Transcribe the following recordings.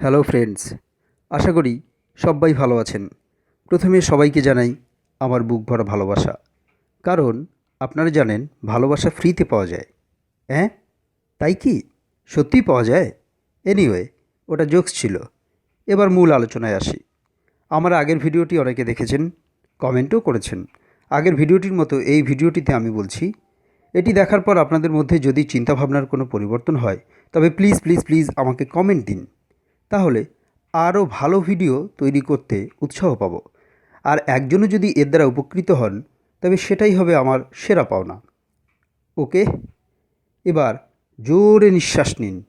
Hello friends, আশা করি সবাই ভালো আছেন। প্রথমে সবাইকে জানাই আমার বুক ভরা ভালোবাসা। কারণ আপনারা জানেন ভালোবাসা ফ্রিতে পাওয়া যায়। হ্যাঁ তাই কি? সত্যিই পাওয়া যায়? এনিওয়ে ওটা জোকস ছিল। এবার মূল আলোচনায় আসি। আমার আগের ভিডিওটি অনেকে দেখেছেন, কমেন্টও করেছেন। আগের ভিডিওটির মতো এই ভিডিওটিতে আমি বলছি, এটি দেখার পর আপনাদের মধ্যে যদি চিন্তাভাবনার কোনো পরিবর্তন হয়, তবে প্লিজ প্লিজ প্লিজ আমাকে কমেন্ট দিন। তাহলে আরও ভালো ভিডিও তৈরি করতে উৎসাহ পাবো। আর একজনও যদি এর দ্বারা উপকৃত হন, তবে সেটাই হবে আমার সেরা পাওনা। ওকে? এবার জোরে নিঃশ্বাস নিন।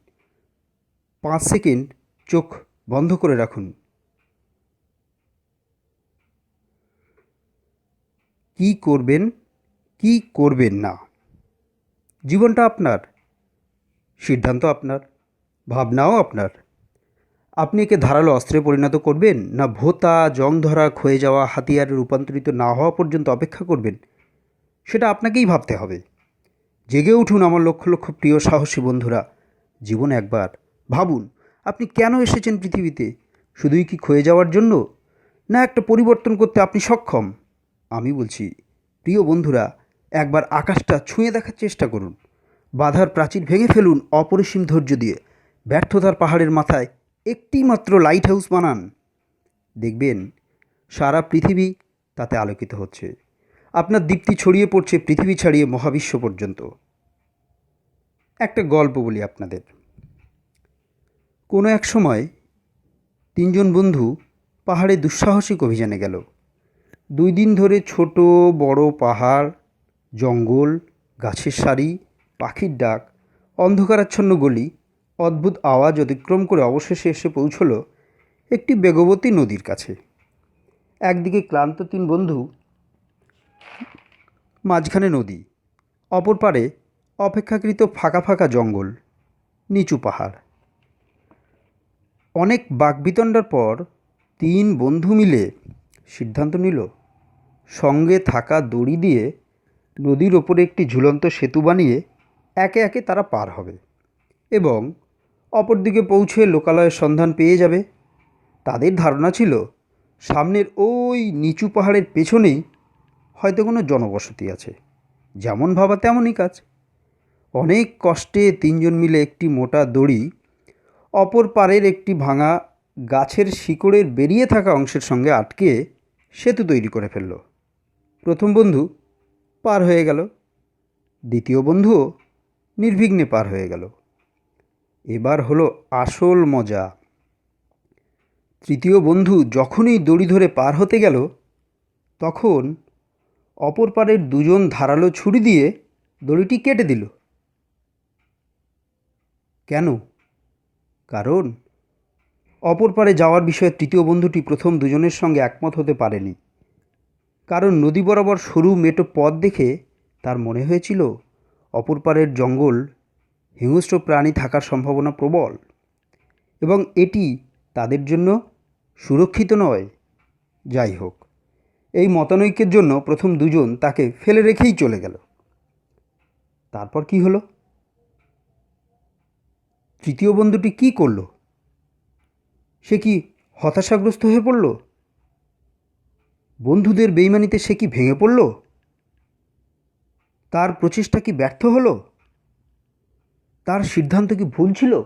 পাঁচ সেকেন্ড চোখ বন্ধ করে রাখুন। কি করবেন কি করবেন না? জীবনটা আপনার, সিদ্ধান্ত আপনার, ভাবনাও আপনার। আপনি একে ধারালো অস্ত্রে পরিণত করবেন না ভোতা জং ধরা ক্ষয়ে যাওয়া, হাতিয়ারে রূপান্তরিত না হওয়া পর্যন্ত অপেক্ষা করবেন? সেটা আপনাকেই ভাবতে হবে। জেগে উঠুন আমার লক্ষ লক্ষ প্রিয় সাহসী বন্ধুরা। জীবন একবার। ভাবুন, আপনি কেন এসেছেন পৃথিবীতে? শুধুই কি ক্ষয়ে যাওয়ার জন্য? না একটা পরিবর্তন করতে আপনি সক্ষম? আমি বলছি, প্রিয় বন্ধুরা, একবার আকাশটা ছুঁয়ে দেখার চেষ্টা করুন। বাধার প্রাচীর ভেঙে ফেলুন অপরিসীম ধৈর্য দিয়ে। ব্যর্থতার পাহাড়ের মাথায় একটি মাত্র লাইট হাউস বানান। দেখবেন, সারা পৃথিবী তাতে আলোকিত হচ্ছে। আপনার দীপ্তি ছড়িয়ে পড়ছে পৃথিবী ছাড়িয়ে মহাবিশ্ব পর্যন্ত। একটা গল্প বলি আপনাদের। কোনো এক সময় তিনজন বন্ধু পাহাড়ে দুঃসাহসিক অভিযানে গেল। দুই দিন ধরে ছোট, বড় পাহাড়, জঙ্গল, গাছের সারি, পাখির ডাক, অন্ধকারাচ্ছন্ন গলি অদ্ভুত আওয়াজ অতিক্রম করে অবশেষে এসে পৌঁছল একটি বেগবতী নদীর কাছে। একদিকে ক্লান্ত তিন বন্ধু, মাঝখানে নদী, অপর পারে অপেক্ষাকৃত ফাঁকা ফাঁকা জঙ্গল, নিচু পাহাড়। অনেক বাকবিতণ্ডার পর তিন বন্ধু মিলে সিদ্ধান্ত নিল, সঙ্গে থাকা দড়ি দিয়ে নদীর ওপরে একটি ঝুলন্ত সেতু বানিয়ে একে একে তারা পার হবে এবং অপরদিকে পৌঁছে লোকালয়ের সন্ধান পেয়ে যাবে। তাদের ধারণা ছিল, সামনের ওই নিচু পাহাড়ের পেছনেই হয়তো কোনো জনবসতি আছে। যেমন ভাবা তেমনই কাজ। অনেক কষ্টে তিনজন মিলে একটি মোটা দড়ি, অপর পারের একটি ভাঙা গাছের শিকড়ের বেরিয়ে থাকা অংশের সঙ্গে আটকে সেতু তৈরি করে ফেলল। প্রথম বন্ধু পার হয়ে গেল, দ্বিতীয় বন্ধুও নির্বিঘ্নে পার হয়ে গেল। এবার হলো আসল মজা। তৃতীয় বন্ধু যখনই দড়ি ধরে পার হতে গেল, তখন অপর পারের দুজন ধারালো ছুরি দিয়ে দড়িটি কেটে দিল। কেন? কারণ অপর পারে যাওয়ার বিষয়ে তৃতীয় বন্ধুটি প্রথম দুজনের সঙ্গে একমত হতে পারেনি। কারণ নদী বরাবর সরু মেটো পথ দেখে তার মনে হয়েছিল, অপর পারের জঙ্গল হিংস্র প্রাণী থাকার সম্ভাবনা প্রবল এবং এটি তাদের জন্য সুরক্ষিত নয়। যাই হোক, এই মতানৈক্যের জন্য প্রথম দুজন তাকে ফেলে রেখেই চলে গেল। তারপর কি হলো? তৃতীয় বন্ধুটি কি করল? সে কি হতাশাগ্রস্ত হয়ে পড়ল? বন্ধুদের বেইমানিতে সে কি ভেঙে পড়ল? তার প্রচেষ্টা কি ব্যর্থ হলো? তার সিদ্ধান্ত কি ভুল ছিল?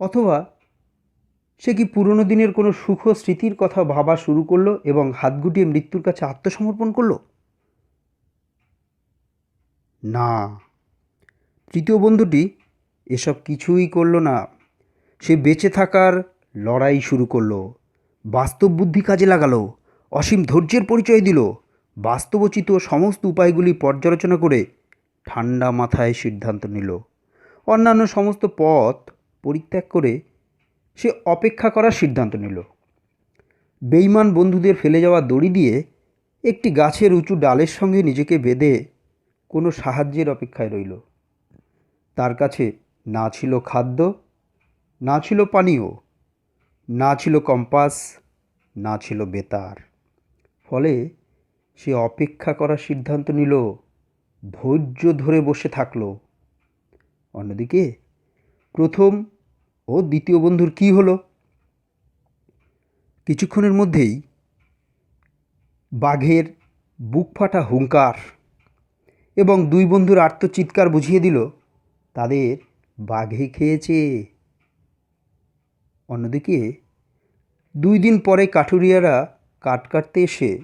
অথবা সে কি পুরনো দিনের কোনো সুখ স্মৃতির কথা ভাবা শুরু করল এবং হাত গুটিয়ে মৃত্যুর কাছে আত্মসমর্পণ করল? না। তৃতীয় বন্ধুটি এসব কিছুই করল না। সে বেঁচে থাকার লড়াই শুরু করল। বাস্তব বুদ্ধি কাজে লাগালো। অসীম ধৈর্যের পরিচয় দিল। বাস্তবচিত সমস্ত উপায়গুলি পর্যালোচনা করে ঠান্ডা মাথায় সিদ্ধান্ত নিল। অন্যান্য সমস্ত পথ পরিত্যাগ করে সে অপেক্ষা করার সিদ্ধান্ত নিল। বেইমান বন্ধুদের ফেলে যাওয়া দড়ি দিয়ে একটি গাছের উঁচু ডালের সঙ্গে নিজেকে বেঁধে কোনো সাহায্যের অপেক্ষায় রইল। তার কাছে না ছিল খাদ্য, না ছিল পানীয়, না ছিল কম্পাস, না ছিল বেতার। ফলে সে অপেক্ষা করার সিদ্ধান্ত নিল ধৈর্য ধরে বসে থাকল। অন্যদিকে, প্রথম ও দ্বিতীয় বন্ধুর কী হলো? কিছুক্ষণের মধ্যেই বাঘের বুক ফাটা হুঙ্কার এবং দুই বন্ধুর আর্তচিৎকার বুঝিয়ে দিল, তাদের বাঘে খেয়েছে। অন্যদিকে, দুই দিন পরে কাঠুরিয়ারা কাঠ কাটতে এসে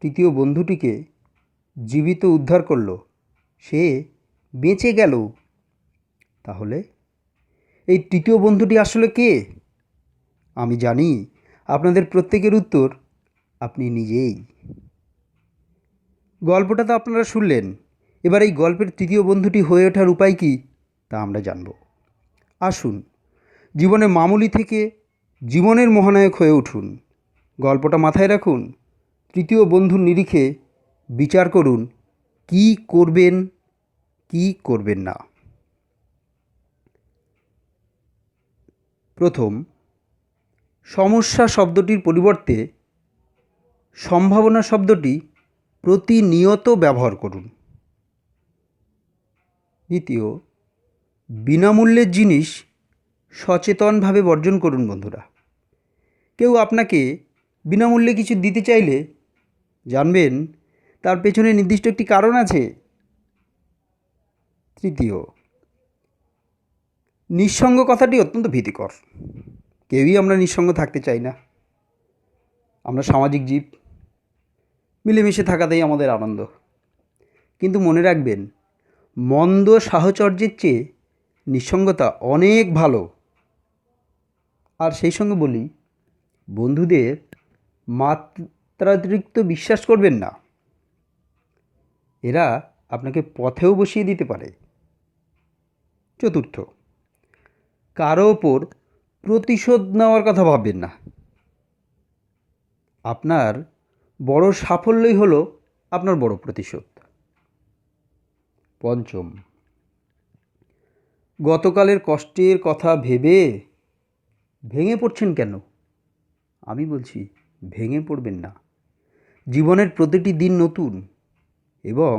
তৃতীয় বন্ধুটিকে জীবিত উদ্ধার করল। সে বেঁচে গেল। তাহলে? এই তৃতীয় বন্ধুটি আসলে কে? আমি জানি। আপনাদের প্রত্যেকের উত্তর আপনি নিজেই। গল্পটা তো আপনারা শুনলেন। এবার এই গল্পের তৃতীয় বন্ধুটি হয়ে ওঠার উপায় কী তা আমরা জানব। আসুন জীবনে মামুলি থেকে জীবনের মহানায়ক হয়ে উঠুন। গল্পটা মাথায় রাখুন। তৃতীয় বন্ধুর নিরিখে বিচার করুন, কি করবেন কি করবেন না। প্রথম, সমস্যা শব্দটির পরিবর্তে সম্ভাবনা শব্দটি প্রতিনিয়ত ব্যবহার করুন। দ্বিতীয়, বিনামূল্যের জিনিস সচেতনভাবে বর্জন করুন বন্ধুরা। কেউ আপনাকে বিনামূল্যে কিছু দিতে চাইলে জানবেন তার পেছনে নির্দিষ্ট একটি কারণ আছে। তৃতীয়, নিঃসঙ্গ কথাটি অত্যন্ত ভীতিকর। কেউই আমরা নিঃসঙ্গ থাকতে চাই না। আমরা সামাজিক জীব। মিলেমিশে থাকাতেই আমাদের আনন্দ। কিন্তু মনে রাখবেন, মন্দ সাহচর্যের চেয়ে নিঃসঙ্গতা অনেক ভালো। আর সেই সঙ্গে বলি, বন্ধুদের মাত্রাতিরিক্ত বিশ্বাস করবেন না। এরা আপনাকে পথেও বসিয়ে দিতে পারে। চতুর্থ, কারও ওপর প্রতিশোধ নেওয়ার কথা ভাববেন না। আপনার বড় সাফল্যই হলো আপনার বড় প্রতিশোধ। পঞ্চম, গতকালের কষ্টের কথা ভেবে ভেঙে পড়ছেন কেন? আমি বলছি, ভেঙে পড়বেন না। জীবনের প্রতিটি দিন নতুন। এবং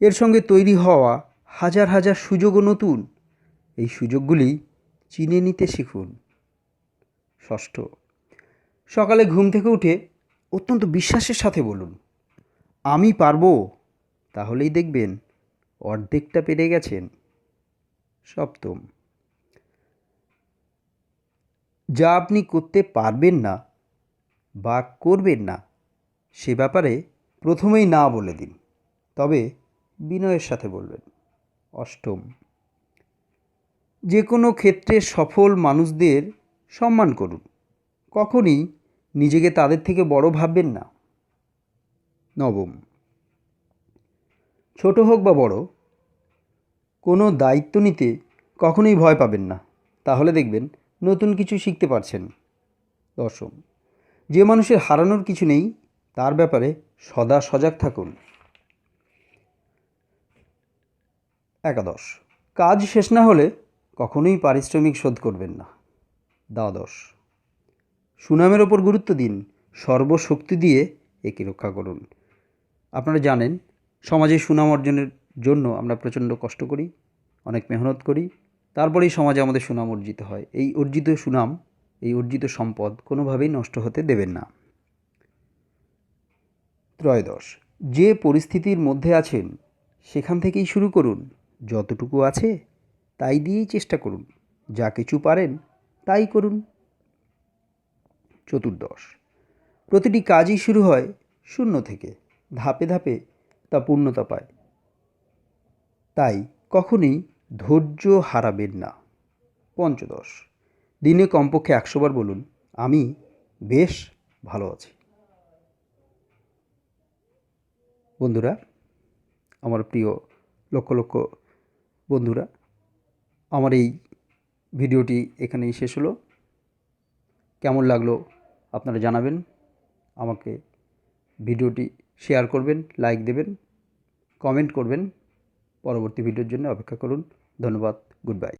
এর সঙ্গে তৈরি হওয়া হাজার হাজার সুযোগও নতুন। এই সুযোগগুলি চিনে নিতে শিখুন। ষষ্ঠ, সকালে ঘুম থেকে উঠে অত্যন্ত বিশ্বাসের সাথে বলুন, আমি পারব? তাহলেই দেখবেন অর্ধেকটা পেরে গেছেন। সপ্তম, যা আপনি করতে পারবেন না বা করবেন না, সে ব্যাপারে প্রথমেই না বলে দিন। তবে বিনয়ের সাথে বলবেন, অষ্টম। যে কোনো ক্ষেত্রে সফল মানুষদের সম্মান করুন। কখনই নিজেকে তাদের থেকে বড় ভাববেন না। নবম। ছোট হোক বা বড়, কোনো দায়িত্ব নিতে কখনোই ভয় পাবেন না। তাহলে দেখবেন নতুন কিছু শিখতে পারছেন। দশম। যে মানুষের হারানোর কিছু নেই, তার ব্যাপারে সদা সজাগ থাকুন। একাদশ। কাজ শেষ না হলে কখনোই পারিশ্রমিক শোধ করবেন না। দ্বাদশ। সুনামের ওপর গুরুত্ব দিন, সর্বশক্তি দিয়ে একে রক্ষা করুন। আপনারা জানেন, সমাজে সুনাম অর্জনের জন্য আমরা প্রচণ্ড কষ্ট করি, অনেক মেহনত করি, তারপরেই সমাজে আমাদের সুনাম অর্জিত হয়। এই অর্জিত সুনাম, এই অর্জিত সম্পদ কোনোভাবেই নষ্ট হতে দেবেন না। ত্রয়োদশ। যে পরিস্থিতির মধ্যে আছেন, সেখান থেকেই শুরু করুন। যতটুকু আছে তাই দিয়েই চেষ্টা করুন। যা কিছু পারেন তাই করুন। চতুর্দশ। প্রতিটি কাজই শুরু হয় শূন্য থেকে। ধাপে ধাপে তা পূর্ণতা পায়। তাই কখনোই ধৈর্য হারাবেন না। পঞ্চদশ। দিনে কমপক্ষে একশোবার বলুন, আমি বেশ ভালো আছি। বন্ধুরা, আমার প্রিয় লক্ষ লক্ষ বন্ধুরা, আমার এই ভিডিওটি এখানেই শেষ হলো। কেমন লাগল আপনারা জানাবেন, আমাকে ভিডিওটি শেয়ার করবেন, লাইক দেবেন, কমেন্ট করবেন। পরবর্তী ভিডিওর জন্য অপেক্ষা করুন। ধন্যবাদ, গুড বাই।